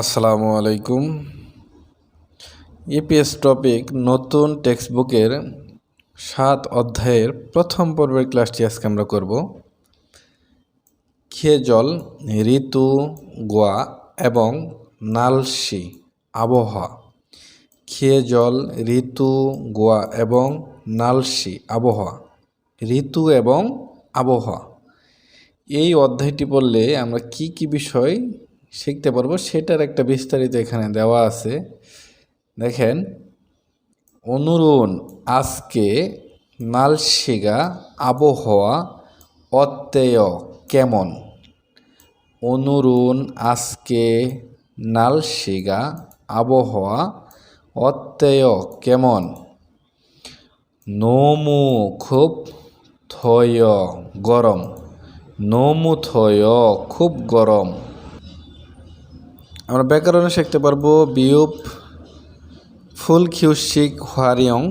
আসসালামু আলাইকুম। EPS topic নতুন টেক্সট বুকের সাত অধ্যায়ের প্রথম পর্বের ক্লাসটি আজকে আমরা করব। খেয়ে জল ঋতু, গোয়া এবং নালসি, আবহাওয়া। খেয়ে জল ঋতু, গোয়া এবং নালসি, আবহাওয়া। ঋতু এবং আবহাওয়া। এই অধ্যায়টি পড়লে আমরা কি কি বিষয় শিখতে পারব। সেটার একটা বিস্তারিত এখানে দেওয়া আছে। দেখেন, অনুরুণ আজকে নালশিগা আবহাওয়া অত্যেয় কেমন? অনুরুণ আজকে নালশিগা আবহাওয়া অত্যেয় কেমন? নোমু খুব থয় গরম। নোমু থয় খুব গরম। আমরা ব্যাকরণে শিখতে পারব বিয়ুপ ফুল খিউসিক হোয়ারিয়ং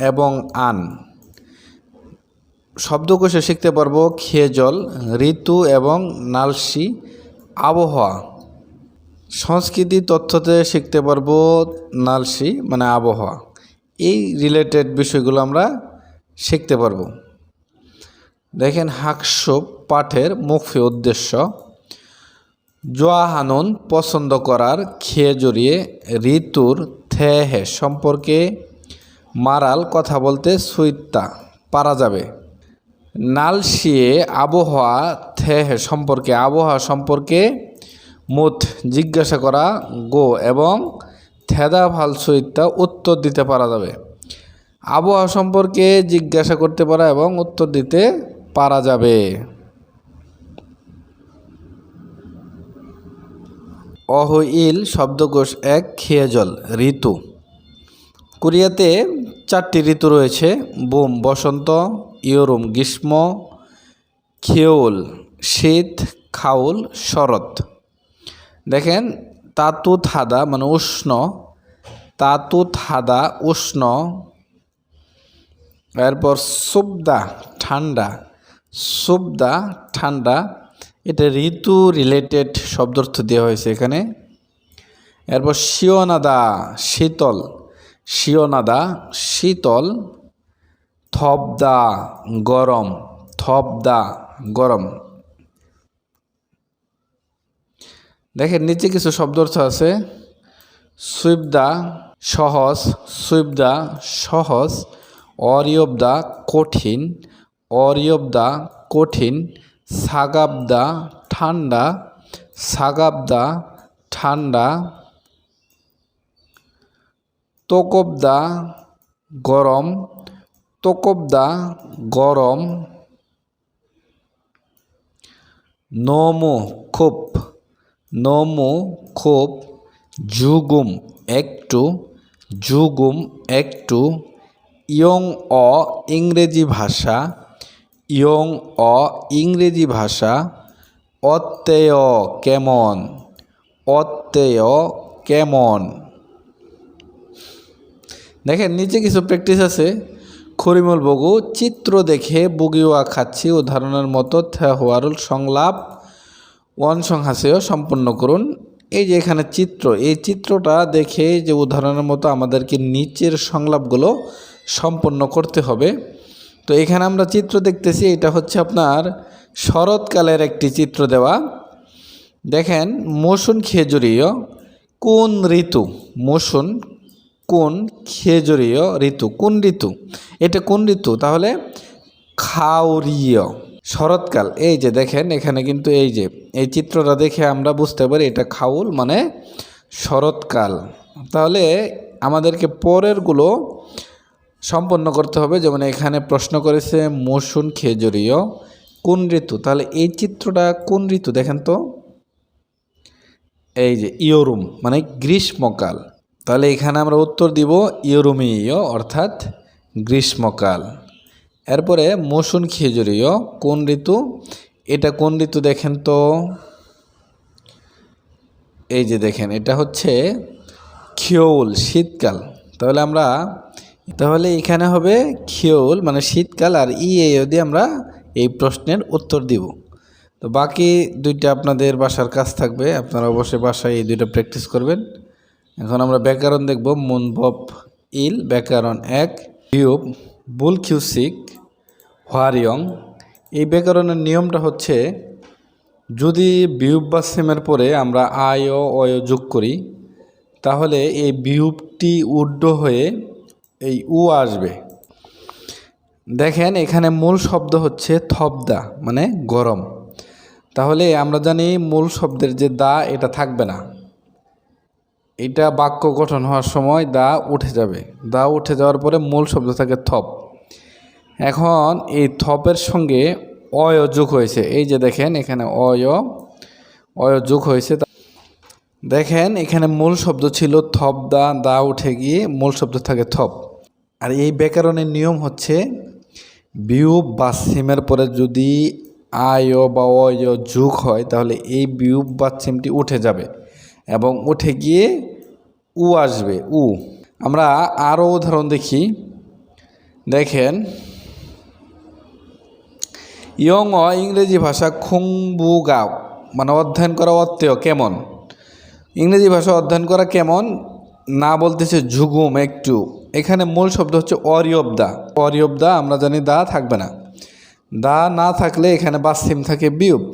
এবং আন। শব্দকোষে শিখতে পারব খেয়ে জল ঋতু এবং নালসি, আবহাওয়া। সংস্কৃতি তথ্যতে শিখতে পারব নালসি মানে আবহাওয়া। এই রিলেটেড বিষয়গুলো আমরা শিখতে পারব। দেখেন হাকসব পাঠের মুখ্য উদ্দেশ্য। জোয়াহানুন পছন্দ করার খেয়ে জড়িয়ে ঋতুর থেহে সম্পর্কে মারাল কথা বলতে সুইত্তা পারা যাবে। নালসিয়ে আবহাওয়া থেহে সম্পর্কে, আবহাওয়া সম্পর্কে মুথ জিজ্ঞাসা করা গো এবং থেদা ভালো সুইত্তা উত্তর দিতে পারা যাবে। আবহাওয়া সম্পর্কে জিজ্ঞাসা করতে পারা এবং উত্তর দিতে পারা যাবে। অহইল শব্দকোষ এক খেয়ে জল, ঋতু। কোরিয়াতে চারটি ঋতু রয়েছে, বুম, বসন্ত ইয়রুম গ্রীষ্ম খেউল শীত খাউল শরৎ। দেখেন তাতু থাদা মানে উষ্ণ তাতু থাদা উষ্ণ। এরপর সুবদা, ঠান্ডা সুবদা, ঠান্ডা এটা ঋতু রিলেটেড শব্দার্থ দেওয়া হয়েছে এখানে। এরপর শিওনাদা, শীতল। শিওনাদা, শীতল, থবদা, গরম। থবদা, গরম। দেখেন, নিচে কিছু শব্দার্থ আছে। সুইবদা, সহজ। সুইবদা, সহজ। অরিয়বদা, কঠিন। অরিয়বদা, কঠিন। সাগাবদা ঠান্ডা সাগাবদা ঠান্ডা, তোকবদা গরম তোকবদা গরম, নমো খুব নমো খুব জুগুম একটু জুগুম একটু, ইয়ং অ ইংরেজি ভাষা ইয়ং অ ইংরেজি ভাষা অত্যেয় কেমন অত্যেয় কেমন। দেখেন, নিচে কিছু প্র্যাকটিস আছে। খরিমুল বগু, চিত্র দেখে বুগিওয়া খাচ্ছি, উদাহরণের মতো হওয়ারুল সংলাপ, ওয়ান সংহাসেও সম্পূর্ণ করুন। এই যে এখানে চিত্র, এই চিত্রটা দেখে যে উদাহরণের মতো আমাদেরকে নিচের সংলাপগুলো সম্পন্ন করতে হবে। তো এখানে আমরা চিত্র দেখতেছি, এটা হচ্ছে আপনার শরৎকালের একটি চিত্র দেওয়া। দেখেন মৌসুন খেজুরীয় কোন ঋতু? মৌসুন কোন খেজুরীয় ঋতু? কোন ঋতু? এটা কোন ঋতু? তাহলে খাউরীয় শরৎকাল। এই যে দেখেন, এখানে কিন্তু এই যে, এই চিত্রটা দেখে আমরা বুঝতে পারি এটা খাউল মানে শরৎকাল। তাহলে আমাদেরকে পরেরগুলো সম্পন্ন করতে হবে। যেমন এখানে প্রশ্ন করেছে মৌসুম খেজুরীয় কোন ঋতু? তাহলে এই চিত্রটা কোন ঋতু? দেখেন তো। এই যে ইয়রুম মানে গ্রীষ্মকাল। তাহলে এখানে আমরা উত্তর দিব ইয়রুমীয়, অর্থাৎ গ্রীষ্মকাল। এরপরে মৌসুম খেজুরীয় কোন ঋতু? এটা কোন ঋতু দেখেন তো? এই যে দেখেন, এটা হচ্ছে খিওল শীতকাল। তাহলে আমরা তাহলে এখানে হবে খিওল মানে শীতকাল আর ই এ দিয়ে আমরা এই প্রশ্নের উত্তর দিব। তো বাকি দুইটা আপনাদের বাসার কাজ থাকবে, আপনারা অবশ্যই বাসায় এই দুইটা প্র্যাকটিস করবেন। এখন আমরা ব্যাকরণ দেখব, মুনভব, ইল, ব্যাকরণ এক বিউব বুল কিউসিক, হোয়ারিয়ং। এই ব্যাকরণের নিয়মটা হচ্ছে, যদি বিউব বা সেমের পরে আমরা আয়, অয় যোগ করি, তাহলে এই বিউবটি উড্ড হয়ে এই উ আসবে। দেখেন এখানে মূল শব্দ হচ্ছে থবদা মানে গরম। তাহলে আমরা জানি মূল শব্দের যে দা, এটা থাকবে না। এটা বাক্য গঠন হওয়ার সময় দা উঠে যাবে। দা উঠে যাওয়ার পরে মূল শব্দ থাকে থপ এখন এই থপের সঙ্গে অয় যোগ হয়েছে। এই যে দেখেন এখানে অয় অয় যোগ হয়েছে। দেখেন এখানে মূল শব্দ ছিল থপ দা দা উঠে গিয়ে মূল শব্দ থাকে থপ আর এই ব্যাকরণের নিয়ম হচ্ছে বিউব বা সিমের পরে যদি আয় বা অয় যোগ হয়, তাহলে এই বিউব বা সিমটি উঠে যাবে এবং উঠে গিয়ে উ আসবে, উ। আমরা আরও উদাহরণ দেখি। দেখেন, ইয়ং ইংরেজি ভাষা খুংবুগাও মানে অধ্যয়ন করা অত্যয়, কেমন? ইংরেজি ভাষা অধ্যয়ন করা কেমন? না বলতেছে ঝুগুম, একটু। এখানে মূল শব্দ হচ্ছে অরিয়ব দা অরিয়ব দা আমরা জানি দা থাকবে না। দা না থাকলে এখানে বাসিম থাকে বিউব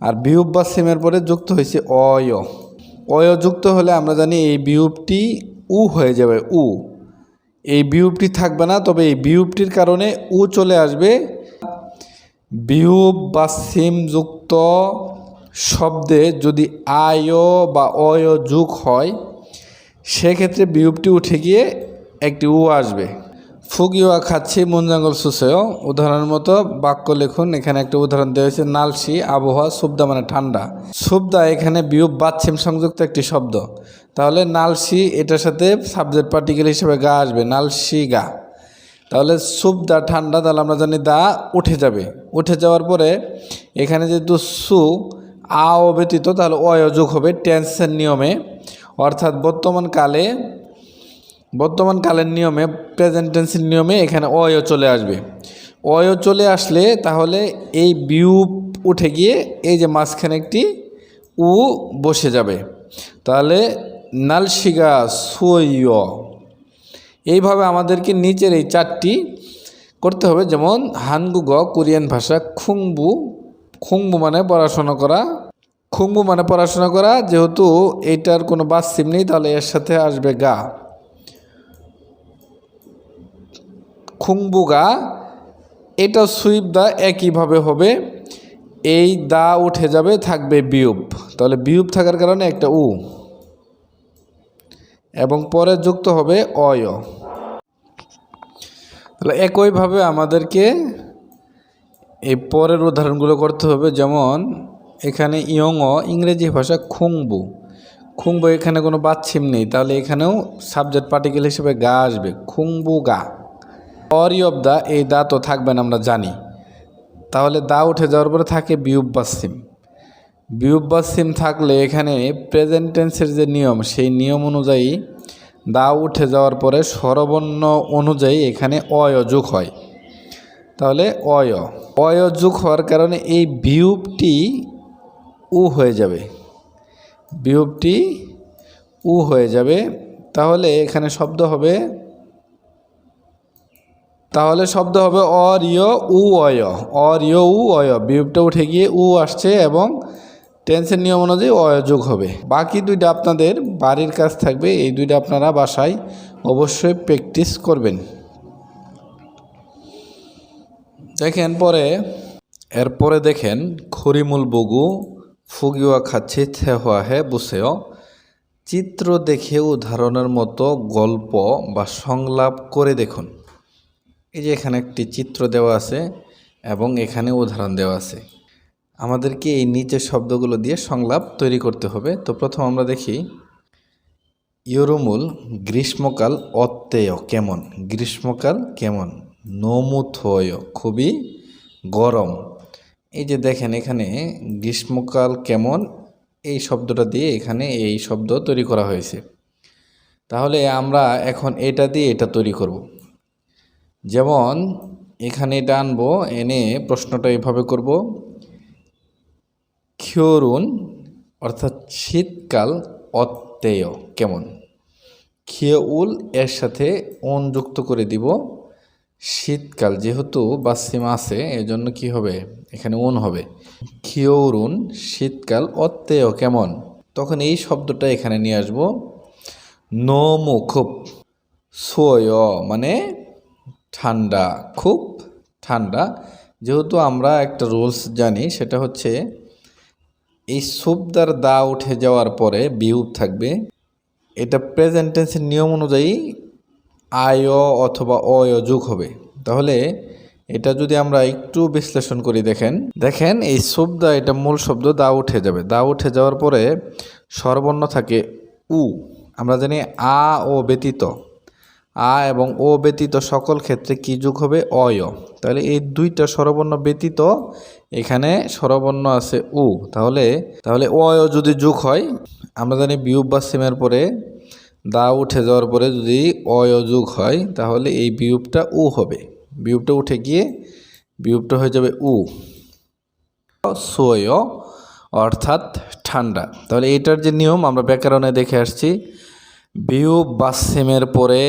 আর বিউব বাসিমের পরে যুক্ত হয়েছে অয়। অয় যুক্ত হলে আমরা জানি এই বিউবটি উ হয়ে যাবে, উ। এই বিউবটি থাকবে না, তবে এই বিউবটির কারণে উ চলে আসবে। বিউব বা সিমযুক্ত শব্দে যদি আয় বা অয় যুগ হয়, সেক্ষেত্রে বিউবটি উঠে গিয়ে একটি উ আসবে। ফুগি ফুগিওয়া খাচ্ছি মুঞ্জাঙ্গল সুসেও। উদাহরণের মতো বাক্য লিখুন, এখানে একটা উদাহরণ দেওয়া হয়েছে, নালসি, আবহাওয়া, সুবদা মানে ঠান্ডা। সুবদা এখানে বিউব বাচ্ছিম সংযুক্ত একটি শব্দ। তাহলে নালসি, এটার সাথে সাবজেক্ট পার্টিকেল হিসেবে গা আসবে, নালসি গা। তাহলে সুপ দা ঠান্ডা, তাহলে আমরা জানি দা উঠে যাবে। উঠে যাওয়ার পরে এখানে যেহেতু সু, আ ব্যতীত, তাহলে অয় যোগ হবে টেন্সের নিয়মে। অর্থাৎ বর্তমান কালে বর্তমান কালের নিয়মে প্রেজেন্ট টেন্সের নিয়মে এখানে অয় চলে আসবে। অয় চলে আসলে তাহলে এই বিউপ উঠে গিয়ে এই যে মাঝখানে একটি উ বসে যাবে। তাহলে নালশিগা সুয় এইভাবে আমাদেরকে নিচের এই চারটি করতে হবে, যেমন হানগুগ কোরিয়ান ভাষা, খুংবু খুংবু মানে পড়াশোনা করা। খুংবু মানে পড়াশোনা করা, যেহেতু এইটার কোনো বাস্তব নেই, তাহলে এর সাথে আসবে গা। খুংবুগা, এটা সুইপ দা একইভাবে হবে। এই দা উঠে যাবে, থাকবে বিউব তাহলে বিউব থাকার কারণে একটা উ। এবং পরে যুক্ত হবে অয়। তাহলে একইভাবে আমাদেরকে এই পরের উদাহরণগুলো করতে হবে, যেমন এখানে ইয়ং ইংরেজি ভাষা খুংবু। খুংবু এখানে কোনো বাচ্ছিম নেই, তাহলে এখানেও সাবজেক্ট পার্টিকেল হিসেবে গা আসবে খুংবু গা অরি অব দা, এই দা তো থাকবে না, আমরা জানি। তাহলে দা উঠে যাওয়ার পরে থাকে বিউব বাসিম বিউব বাসিম থাকলে এখানে প্রেজেন্ট টেন্সের যে নিয়ম, সেই নিয়ম অনুযায়ী দা উঠে যাওয়ার পরে স্বরবর্ণ অনুযায়ী এখানে অয় যোগ হয়। তাহলে অয় অয় যোগ হওয়ার কারণে এই বিউবটি উ হয়ে যাবে। বিউবটি উ হয়ে যাবে। তাহলে এখানে শব্দ হবে তাহলে শব্দ হবে অরিয় উ অয় অরিয় উ অয় বিউবটা উঠে গিয়ে উ আসছে এবং টেন্সের নিয়ম অনুযায়ী অযোগ হবে। বাকি দুইটা আপনাদের বাড়ির কাজ থাকবে, এই দুইটা আপনারা বাসায় অবশ্যই প্র্যাকটিস করবেন। দেখেন পরে, এরপরে দেখেন, খরিমুল বগু ফুগিওয়া খাচ্ছে থেহা হে বুসেও। চিত্র দেখে উদাহরণের মতো গল্প বা সংলাপ করে দেখুন। এই যে এখানে একটি চিত্র দেওয়া আছে এবং এখানে উদাহরণ দেওয়া আছে। আমাদেরকে এই নিচের শব্দগুলো দিয়ে সংলাপ তৈরি করতে হবে। তো প্রথম আমরা দেখি, ইউরোমুল গ্রীষ্মকাল অত্যেয় কেমন? গ্রীষ্মকাল কেমন? নমুথয়, খুবই গরম। এই যে দেখেন এখানে গ্রীষ্মকাল কেমন? এই শব্দটা দিয়ে এখানে এই শব্দ তৈরি করা হয়েছে। তাহলে আমরা এখন এটা দিয়ে এটা তৈরি করব। যেমন এখানে এটা আনব, এনে প্রশ্নটা এভাবে করব। ক্ষরুণ অর্থাৎ শীতকাল অত্যেয় কেমন? খিয়উল এর সাথে অন যুক্ত করে দিব। শীতকাল যেহেতু বাসিমা আছে, এজন্য কি হবে? এখানে অন হবে। খিয়রুন শীতকাল অত্যেয় কেমন? তখন এই শব্দটা এখানে নিয়ে আসব। নমু খুব। সোয় মানে ঠান্ডা, খুব ঠান্ডা। যেহেতু আমরা একটা রুলস জানি, সেটা হচ্ছে এই সুবদার দা উঠে যাওয়ার পরে বিউপ থাকবে। এটা প্রেজেন্ট টেন্সের নিয়ম অনুযায়ী আয়, অথবা অয়, যোগ হবে। তাহলে এটা যদি আমরা একটু বিশ্লেষণ করি, দেখেন। দেখেন, এই শব্দ এটা মূল শব্দ, দা উঠে যাবে। দা উঠে যাওয়ার পরে স্বরবর্ণ থাকে উ। আমরা জানি আ ও ব্যতীত। আ এবং ও ব্যতীত সকল ক্ষেত্রে কি যোগ হবে? অয়। তাহলে এই দুইটা স্বরবর্ণ ব্যতীত এখানে স্বরবর্ণ আছে উ। তাহলে তাহলে অয় যদি যোগ হয়, আমরা জানি বিউব বা সিমের পরে দা উঠে যাওয়ার পরে যদি অয় যোগ হয়, তাহলে এই বিউবটা উ হবে। বিউবটা উঠে গিয়ে বিউবটা হয়ে যাবে উ। সোয় অর্থাৎ ঠান্ডা। তাহলে এটার যে নিয়ম, আমরা ব্যাকরণে দেখে আসছি, বিয়োগ বা সিমের পরে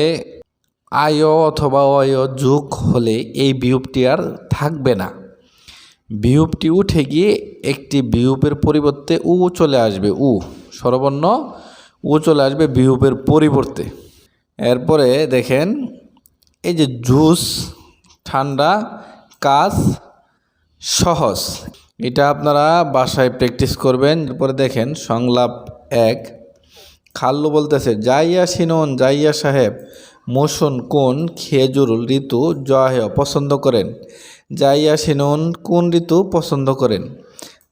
আয় অথবা অয় যোগ হলে এই বিউবটি আর থাকবে না। বিউবটি উঠে গিয়ে একটি বিউপের পরিবর্তে উ চলে আসবে, উ। স্বরবর্ণ, উ চলে আসবে বিউপের পরিবর্তে। এরপরে দেখেন, এই যে জুস, ঠান্ডা কাজ সহজ। এটা আপনারা বাসায় প্র্যাকটিস করবেন। এরপরে দেখেন, সংলাপ এক। খাল্লু বলতেছে যাইয়া সিনন যাইয়া সাহেব। মোশন কোন খেজুরুল ঋতু জয়াহেয় পছন্দ করেন? যাইয়া সিনন কোন ঋতু পছন্দ করেন?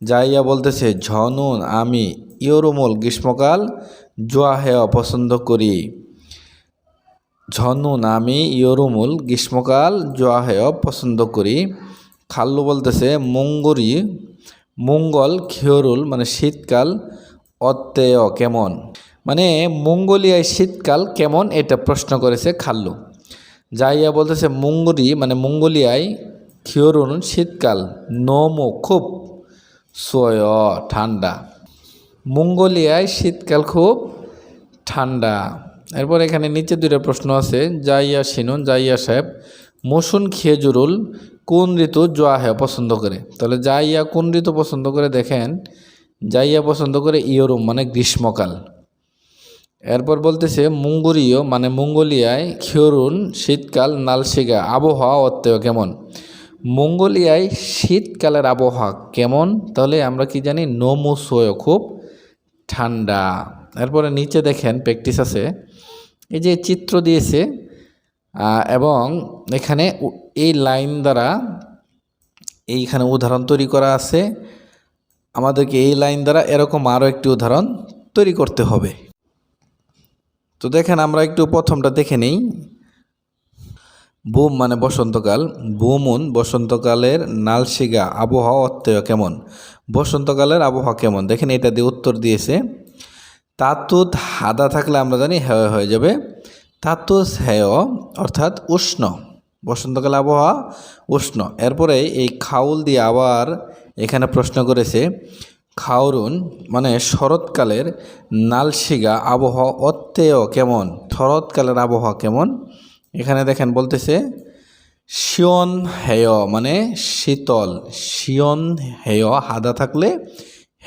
যাইয়া বলতেছে, ঝনুন আমি ইয়রুমল গ্রীষ্মকাল জোয়াহেয় পছন্দ করি। ঝনুন আমি ইয়রুমুল গ্রীষ্মকাল জোয়াহেয় পছন্দ করি। খাল্লু বলতেছে, মঙ্গরি, মঙ্গল খেয়রুল মানে শীতকাল অত্যেয় কেমন? মানে মঙ্গোলিয়ায় শীতকাল কেমন এটা প্রশ্ন করেছে খাল্লু। যাইয়া বলতেছে মঙ্গরি মানে মঙ্গোলিয়ায় খিয়রুন শীতকাল, নমো খুব সোয়, ঠান্ডা। মঙ্গোলিয়ায় শীতকাল খুব ঠান্ডা। এরপর এখানে নিচে দুটো প্রশ্ন আছে, জাইয়া সিনুন, জাইয়া সাহেব, মসুন খেজুরুল কোন ঋতু জোয়াহে পছন্দ করে? তাহলে জাইয়া কোন ঋতু পছন্দ করে? দেখেন, জাইয়া পছন্দ করে ইয়রুম মানে গ্রীষ্মকাল। এরপর বলতেছে মঙ্গোলীয় মানে মঙ্গোলিয়ায় খিয়রুন শীতকাল নালশিগা আবহাওয়া অত্যয় কেমন? মঙ্গোলিয়ায় শীতকালের আবহাওয়া কেমন? তাহলে আমরা কি জানি? নোমোসোয়, খুব ঠান্ডা। এরপরে নিচে দেখেন, প্র্যাকটিস আছে। এই যে চিত্র দিয়েছে এবং এখানে এই লাইন দ্বারা এইখানে উদাহরণ তৈরি করা আছে। আমাদেরকে এই লাইন দ্বারা এরকম আরও একটি উদাহরণ তৈরি করতে হবে। তো দেখেন, আমরা একটু প্রথমটা দেখে নেই। বুম মানে বসন্তকাল। বুমুন, বসন্তকালের নালশিগা আবহাওয়া অত্যয় কেমন? বসন্তকালের আবহাওয়া কেমন? দেখেন, এটা দিয়ে উত্তর দিয়েছে। তাতুত হাদা থাকলে আমরা জানি হেয় হয়ে যাবে। তাতুস হেয়, অর্থাৎ উষ্ণ। বসন্তকাল আবহাওয়া উষ্ণ। এরপরে এই খাউল দিয়ে আবার এখানে প্রশ্ন করেছে খাওরুন মানে শরৎকালের নালশিগা আবহাওয়া অত্যেয় কেমন? শরৎকালের আবহাওয়া কেমন? এখানে দেখেন বলতেছে, শিয়ন হেয় মানে শীতল। শিয়ন হেয় হাদা থাকলে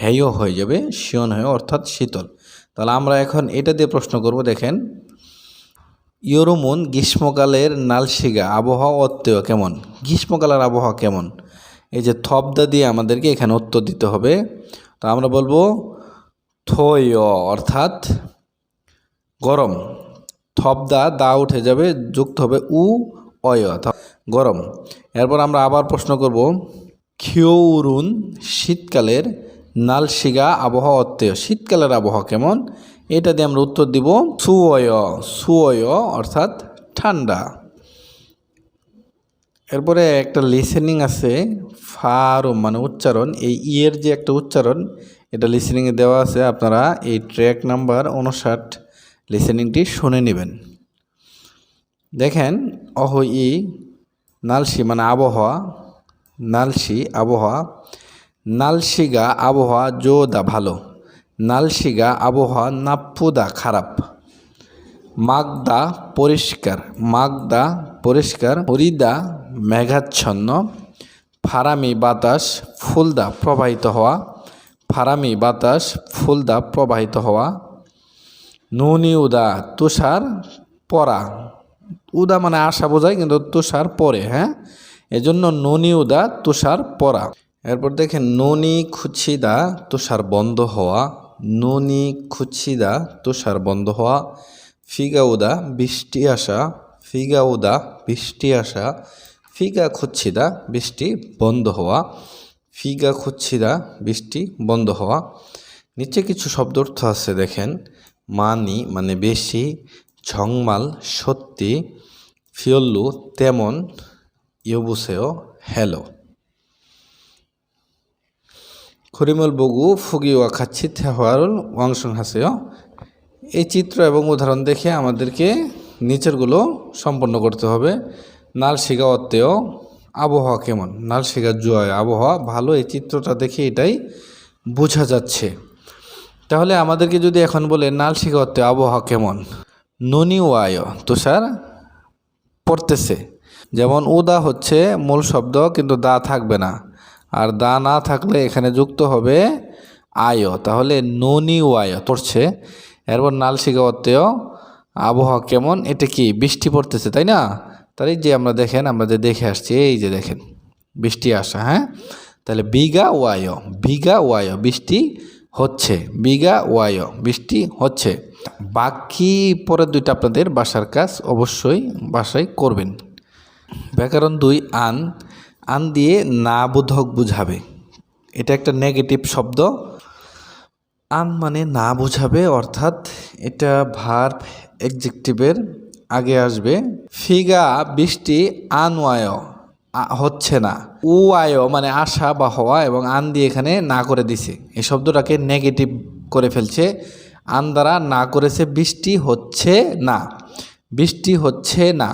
হেয় হয়ে যাবে। শিয়ন হেয় অর্থাৎ শীতল। তাহলে আমরা এখন এটা দিয়ে প্রশ্ন করব, দেখেন। ইয়রুমুন গ্রীষ্মকালের নালশিগা আবহাওয়া অত্যয় কেমন? গ্রীষ্মকালের আবহাওয়া কেমন? এই যে থবদা দিয়ে আমাদেরকে এখানে উত্তর দিতে হবে। তো আমরা বলব থয়, অর্থাৎ গরম। থবদা, দা উঠে যাবে, যুক্ত হবে উ, অয়, অর্থাৎ গরম। এরপর আমরা আবার প্রশ্ন করব খিয়ৌরুন শীতকালের নালশিগা আবহাওয়া অত্যয়। শীতকালের আবহাওয়া কেমন? এটা দিয়ে আমরা উত্তর দিব, সুয় সুয়, অর্থাৎ ঠান্ডা। এরপরে একটা লিসেনিং আছে ফারো মানে উচ্চারণ। এই ইয়ের যে একটা উচ্চারণ, এটা লিসেনিংয়ে দেওয়া আছে। আপনারা এই ট্র্যাক নাম্বার উনষাট লিসেনিংটি শুনে নেবেন। দেখেন, অহ ই, নালসি মানে আবহাওয়া, নালসি আবহাওয়া নালশিগা আবহাওয়া জোদা ভালো নালশিগা আবহাওয়া নাপ্পুদা খারাপ, মাগদা পরিষ্কার মাগদা পরিষ্কার, হরিদা মেঘাচ্ছন্ন, ফারামি বাতাস ফুলদা প্রবাহিত হওয়া, ফারামি বাতাস ফুলদা প্রবাহিত হওয়া, নুনি উদা তুষার পরা। উদা মানে আশা বোঝায়, কিন্তু তুষার পরে হ্যাঁ? এজন্য নুনি উদা তুষার পরা। এরপর দেখেন, নুনি খুচিদা তুষার বন্ধ হওয়া, নুনি খুচিদা তুষার বন্ধ হওয়া, ফিগাউদা বৃষ্টি আসা, ফিগাউদা বৃষ্টি আসা ফিগা খুচ্ছিদা, বৃষ্টি বন্ধ হওয়া। ফিগা খুচ্ছিদা, বৃষ্টি বন্ধ হওয়া। নিচে কিছু শব্দ অর্থ আছে, দেখেন। মানি মানে বেশি, ঝংমাল সত্যি, ফিয়ল্লু তেমন, ইয়বুসেও হ্যালো। খরিমল বগু, ফুগিওয়া খাচ্ছি থেহারুল ওয়াংসং হাসেও এই চিত্র এবং উদাহরণ দেখে আমাদেরকে নিচেরগুলো সম্পন্ন করতে হবে। নালশিগা অত্তেও আবহাওয়া কেমন? নালশিগা জয় আবহাওয়া ভালো, এই চিত্রটা দেখে এটাই বোঝা যাচ্ছে। তাহলে আমাদেরকে যদি এখন বলে নালশিগা অত্তে আবহাওয়া কেমন? ননি ওয়ায় তুষার পড়তেছে। যেমন উদা হচ্ছে মূল শব্দ, কিন্তু দা থাকবে না। আর দা না থাকলে এখানে যুক্ত হবে আয়। তাহলে ননি ওয়ায় পড়ছে। এরপর নালশিগা অত্তেও আবহাওয়া কেমন? এটা কি বৃষ্টি পড়তেছে, তাই না? তাহলে যে আমরা দেখেন, আমরা যে দেখে আসছি, এই যে দেখেন, বৃষ্টি আসা হ্যাঁ? তাহলে বিঘা ওয়ায় বিঘা ওয়ায়, বৃষ্টি হচ্ছে, বিঘা ওয়ায়, বৃষ্টি হচ্ছে। বাকি পরের দুইটা আপনাদের বাসার কাজ অবশ্যই বাসায় করবেন। ব্যাকরণ দুই, আন আন দিয়ে না বোধক বুঝাবে। এটা একটা নেগেটিভ শব্দ। আন মানে না বোঝাবে, অর্থাৎ এটা ভার্ব এক্সেকটিভের আগে আসবে। ফিগা, বৃষ্টি, আনওয়ায় হচ্ছে না। উ আয় মানে আশা বা হওয়া এবং আন দিয়ে এখানে না করে দিছে। এই শব্দটাকে নেগেটিভ করে ফেলছে। আন দ্বারা না করেছে বৃষ্টি হচ্ছে না। বৃষ্টি হচ্ছে না।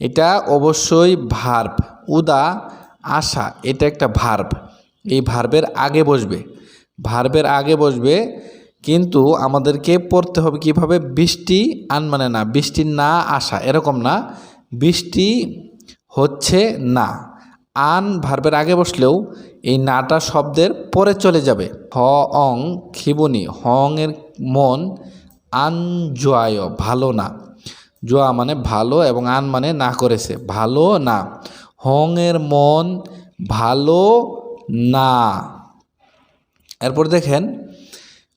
এটা অবশ্যই ভার্ব। উদা, আশা, এটা একটা ভার্ব। এই ভার্বের আগে বসবে। ভার্বের আগে বসবে কিন্তু আমাদেরকে পড়তে হবে কীভাবে? বৃষ্টি আন মানে না, বৃষ্টি না আসা, এরকম না। বৃষ্টি হচ্ছে না। আন ভার্বের আগে বসলেও এই নাটা শব্দের পরে চলে যাবে। হ, অং, খিবুনি হং এর মন আন জোয়ায়, ভালো না। জোয়া মানে ভালো এবং আন মানে না করেছে, ভালো না। হং এর মন ভালো না। এরপর দেখেন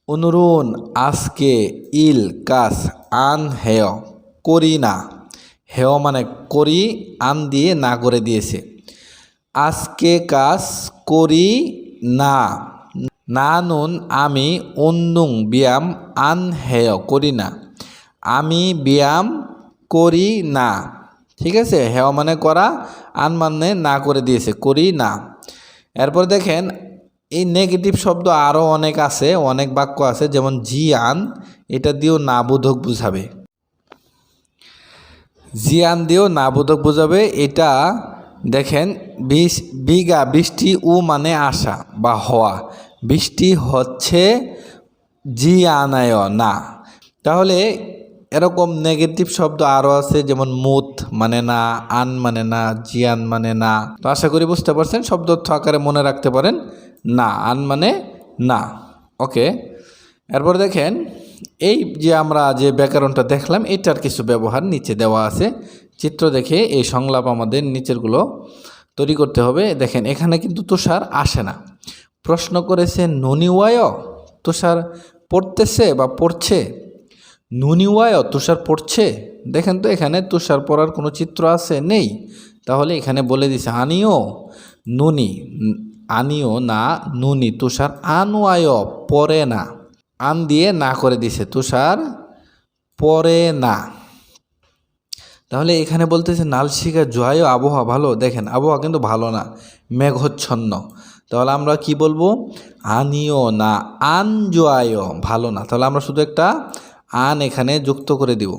অনুরুণ আজকে ইল কাস আন হেয়, করি না। হেয় মানে করি, আন দিয়ে না করে দিয়েছে। আজকে কাজ করি না। না নুন আমি অন্নুং ব্যায়াম আন হেয় করি না। আমি ব্যায়াম করি না। ঠিক আছে? হেয় মানে করা, আন মানে না করে দিয়েছে, করি না। এরপর দেখেন এই নেগেটিভ শব্দ আরও অনেক আছে, অনেক বাক্য আছে, যেমন জিয়ান, এটা দিয়েও না বোধক বুঝাবে। জিয়ান দিয়েও না বোধক বুঝাবে, এটা দেখেন বিশ বিঘা, বৃষ্টি, উ মানে আসা বা হওয়া। বৃষ্টি হচ্ছে জিয়ানায় না। তাহলে এরকম নেগেটিভ শব্দ আরও আছে, যেমন মুত মানে না, আন মানে না, জিয়ান মানে না। তো আশা করি বুঝতে পারছেন, শব্দ অর্থ আকারে মনে রাখতে পারেন। না, আন মানে না। ওকে? এরপর দেখেন, এই যে আমরা যে ব্যাকরণটা দেখলাম, এটার কিছু ব্যবহার নিচে দেওয়া আছে। চিত্র দেখে এই সংলাপ আমাদের নিচেরগুলো তৈরি করতে হবে। দেখেন, এখানে কিন্তু তুষার আসে না। প্রশ্ন করেছে, ননিওয়ায় তুষার পড়তেছে বা পড়ছে? নুনিওয়ায় তুষার পড়ছে? দেখেন তো, এখানে তুষার পড়ার কোনো চিত্র আছে, নেই। তাহলে এখানে বলে দিছে, আনিও নুনি। আনিও না, নুনি, তুষার আনওয়ায় পরে না। আন দিয়ে না করে দিছে, তুষার পরে না। তাহলে এখানে বলতেছে নালশিকা জয় আবহাওয়া ভালো। দেখেন, আবহাওয়া কিন্তু ভালো না, মেঘচ্ছন্ন। তাহলে আমরা কি বলব? আনিও না, আন জয় ভালো না। তাহলে আমরা শুধু একটা আন এখানে যুক্ত করে দিব।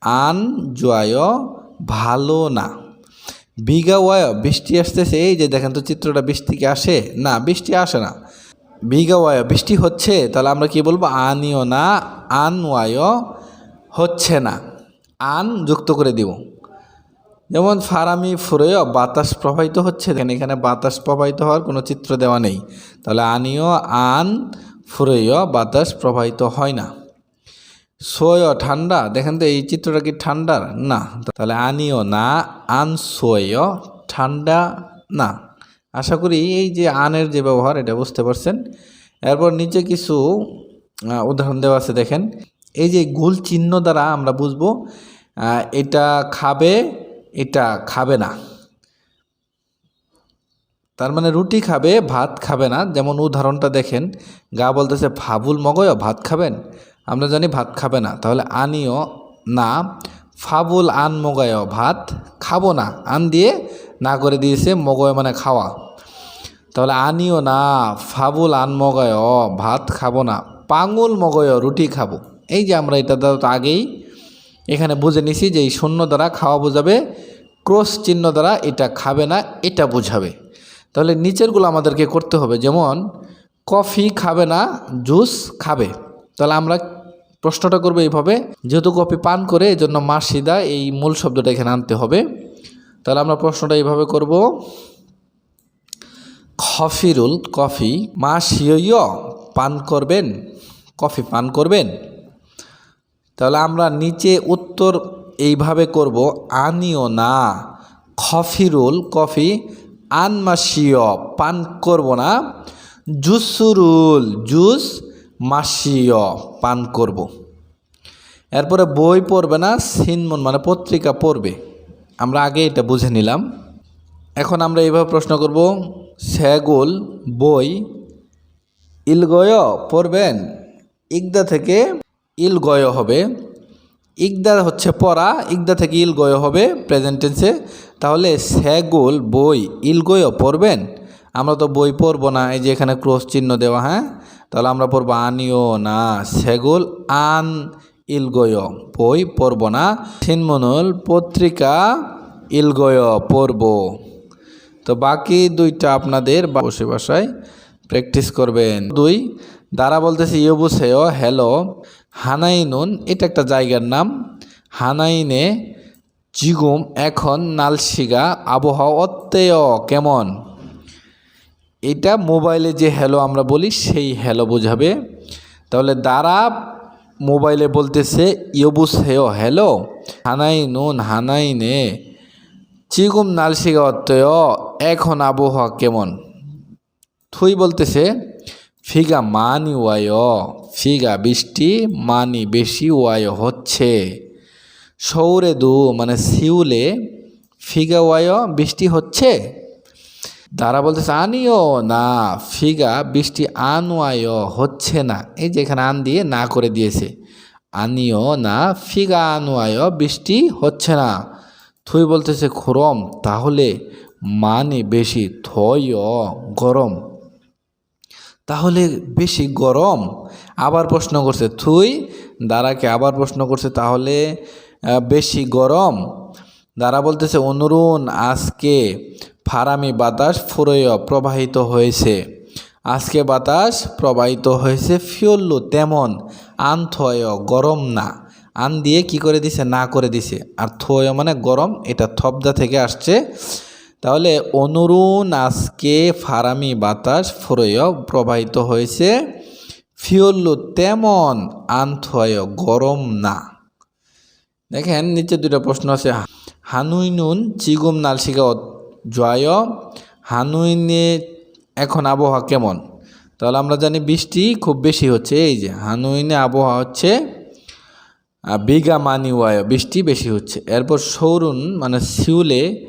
আন জয় ভালো না। বিঘা ওয়ায় বৃষ্টি আসতেছে, এই যে দেখেন তো চিত্রটা বৃষ্টি কি আসে? না, বৃষ্টি আসে না। বিঘা ওয়ায় বৃষ্টি হচ্ছে, তাহলে আমরা কি বলব? আনিও না আন ওয়ায় হচ্ছে না। আন যুক্ত করে দিব। যেমন ফারামি ফুরেয় বাতাস প্রবাহিত হচ্ছে, দেখেন এখানে বাতাস প্রবাহিত হওয়ার কোনো চিত্র দেওয়া নেই। তাহলে আনিও, আন ফুরেয় বাতাস প্রবাহিত হয় না। সোয় ঠান্ডা? দেখেন তো, এই চিত্রটা কি ঠান্ডার? না। তাহলে আনিও না, আন সোয় ঠান্ডা না। আশা করি এই যে আনের যে ব্যবহার, এটা বুঝতে পারছেন। এরপর নিচে কিছু উদাহরণ দেওয়া আছে, দেখেন। এই যে গোল চিহ্ন দ্বারা আমরা বুঝব এটা খাবে এটা খাবে না। তার মানে রুটি খাবে, ভাত খাবে না। যেমন উদাহরণটা দেখেন, গা বলতেছে, ফাবুল মগয়, ভাত খাবেন? আমরা জানি ভাত খাবে না। তাহলে আনিও না, ফাবুল আন মগয় ভাত খাব না। আন দিয়ে না করে দিয়েছে মগয় মানে খাওয়া। তাহলে আনিও না, ফাবুল আন মগয় ভাত খাব না। পাঙুল মগয় রুটি খাব। এই যে আমরা এটা তো আগেই এখানে বুঝে নিছি যে এই শূন্য দ্বারা খাওয়া বোঝাবে ক্রস চিহ্ন দ্বারা এটা খাবে না, এটা বোঝাবে। তাহলে নিচেরগুলো আমাদেরকে করতে হবে। যেমন, কফি খাবে না, জুস খাবে। তাহলে আমরা প্রশ্নটা করব এইভাবে। যেহেতু কফি পান করে এই জন্য মাসিদা এই মূল শব্দটা এখানে আনতে হবে। তাহলে আমরা প্রশ্নটা এইভাবে করব। খফিরুল কফি, মা শিয় পান করবেন, কফি পান করবেন। তাহলে আমরা নিচে উত্তর এইভাবে করব, আনিও না, খফিরুল কফি আনমাসীয় পান করব না। জুসুরুল, জুস মাসীয় পান করব। এরপরে বই পড়বে না, সিনমন মানে পত্রিকা পড়বে। আমরা আগে এটা বুঝে নিলাম। এখন আমরা এইভাবে প্রশ্ন করব, সেগুল বই ইলগয় পড়বেন? ইগদা থেকে ইলগয় হবে। ইগদা হচ্ছে পড়া, ইগদা থেকে ইলগয় হবে প্রেজেন্ট টেন্সে তাহলে সেগুল বই ইলগয় পড়বেন? আমরা তো বই পড়ব না, এই যে এখানে ক্রস চিহ্ন দেওয়া হ্যাঁ? তাহলে আমরা পড়ব আনিও না সেগুল আন ইলগয়, বই পড়ব না। ছিনমনুল পত্রিকা ইলগয় পড়ব। তো বাকি দুইটা আপনাদের বসে বাসায় প্র্যাকটিস করবেন। দুই দ্বারা বলতেছে ইয়বুসেয় হ্যালো, হানাইনুন, এটা একটা জায়গার নাম। হানাইনে জিগুম, এখন নালশিগা, আবহাওয়া অত্যেয় কেমন? এটা মোবাইলে যে হ্যালো আমরা বলি, সেই হ্যালো বোঝাবে। তাহলে দ্বারা মোবাইলে বলতেছে ইয়বুস হেয় হ্যালো হানাই নুন হানাই নে, চিগুম নালসিগা অত্যয় এখন আবহাওয়া কেমন? থুই বলতেছে, ফিগা মানি ওয়ায়, ফিগা বৃষ্টি মানি বেশি ওয়ায় হচ্ছে। সৌরে দু মানে শিউলে ফিগা ওয়ায় বৃষ্টি হচ্ছে? তারা বলতেছে, আনিও না, ফিগা, বৃষ্টি আনওয়ায় হচ্ছে না। এই যে এখানে আন দিয়ে না করে দিয়েছে। আনিও না, ফিগা আনওয়ায় বৃষ্টি হচ্ছে না। থুই বলতেছে, খরম, তাহলে মানে বেশি থয় গরম। তাহলে বেশি গরম? আবার প্রশ্ন করছে, থুই দাঁড়াকে আবার প্রশ্ন করছে, তাহলে বেশি গরম? দাঁড়া বলতেছে, অনুরুণ আজকে ফারামি বাতাস ফুরয় প্রবাহিত হয়েছে। আজকে বাতাস প্রবাহিত হয়েছে ফিওল্লু তেমন আন থয় গরম না। আন দিয়ে কি করে দিছে? না করে দিছে। আর থয় মানে গরম, এটা থবদা থেকে আসছে। তাহলে অনুরুণ আজকে ফারামি বাতাস ফুরয় প্রবাহিত হয়েছে। ফিওল্লু তেমন আন থয় গরম না। দেখেন, নিচে দুটো প্রশ্ন আছে। হানুইনুন, চিগুম, নালসিকা জয় হানুইনে এখন আবহাওয়া কেমন? তাহলে আমরা জানি বৃষ্টি খুব বেশি হচ্ছে। এই যে হানুইনে আবহাওয়া হচ্ছে বিঘা মানি ওয়ায় বৃষ্টি বেশি হচ্ছে। এরপর সৌরুন মানে শিউলে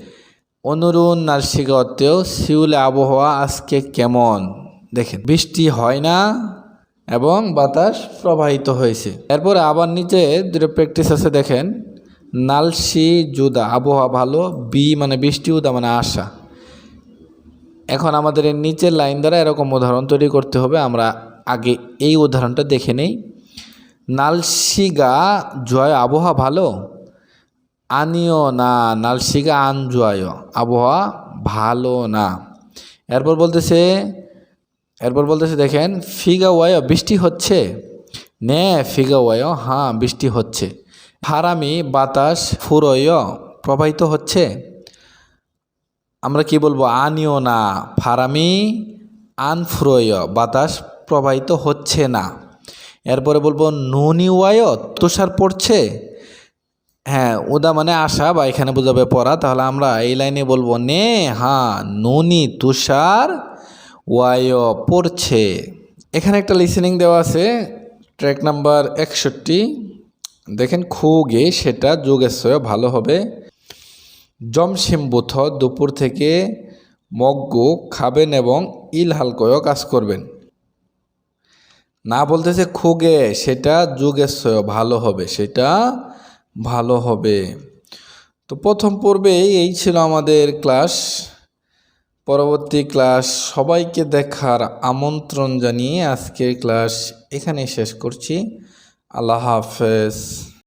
অনুরুণ নার্সিকা অর্থেও শিউলে আবহাওয়া আজকে কেমন? দেখেন, বৃষ্টি হয় না এবং বাতাস প্রবাহিত হয়েছে। এরপরে আবার নিচে দুটো প্র্যাকটিস আছে, দেখেন। নালসি, জুদা, আবহাওয়া ভালো, বি মানে বৃষ্টি, উদা মানে আশা। এখন আমাদের এর নিচের লাইন দ্বারা এরকম উদাহরণ তৈরি করতে হবে, আমরা আগে এই উদাহরণটা দেখে নেই। নালসিগা জয়, আবহাওয়া ভালো? আনিও না নালসিগা আনজুয়ায় আবহাওয়া ভালো না। এরপর বলতেছে এরপর বলতেছে দেখেন ফিগা ওয়ায় বৃষ্টি হচ্ছে? নে ফিগা ওয়ায় হ্যাঁ বৃষ্টি হচ্ছে। ফারামি বাতাস ফুরয়, প্রবাহিত হচ্ছে। আমরা কি বলব? আনিও না। ফারামি আনফ্রয় বাতাস প্রবাহিত হচ্ছে না। এরপরে বলব, নুনি ওয়ায়, তুষার পড়ছে। হ্যাঁ উদা মানে আশা বা এখানে বোঝাবে পড়া। তাহলে আমরা এই লাইনে বলব, নে হ্যাঁ নুনি, তুষার ওয়ায় পড়ছে। এখানে একটা লিসেনিং দেওয়া আছে ট্র্যাক নাম্বার একষট্টি। দেখেন খুগে সেটা যোগেশ্বর ভালো হবে। জমসিমবুথ দুপুর থেকে মগ্গু খাবেন এবং ইল হালকয় কাজ করবেন। না বলতেছে খুগে, সেটা যুগেশ্বর ভালো হবে, সেটা ভালো হবে। তো প্রথম পর্বেই এই ছিল আমাদের ক্লাস। পরবর্তী ক্লাস, সবাইকে দেখার আমন্ত্রণ জানিয়ে আজকের ক্লাস এখানেই শেষ করছি। আল্লাহ হাফেজ।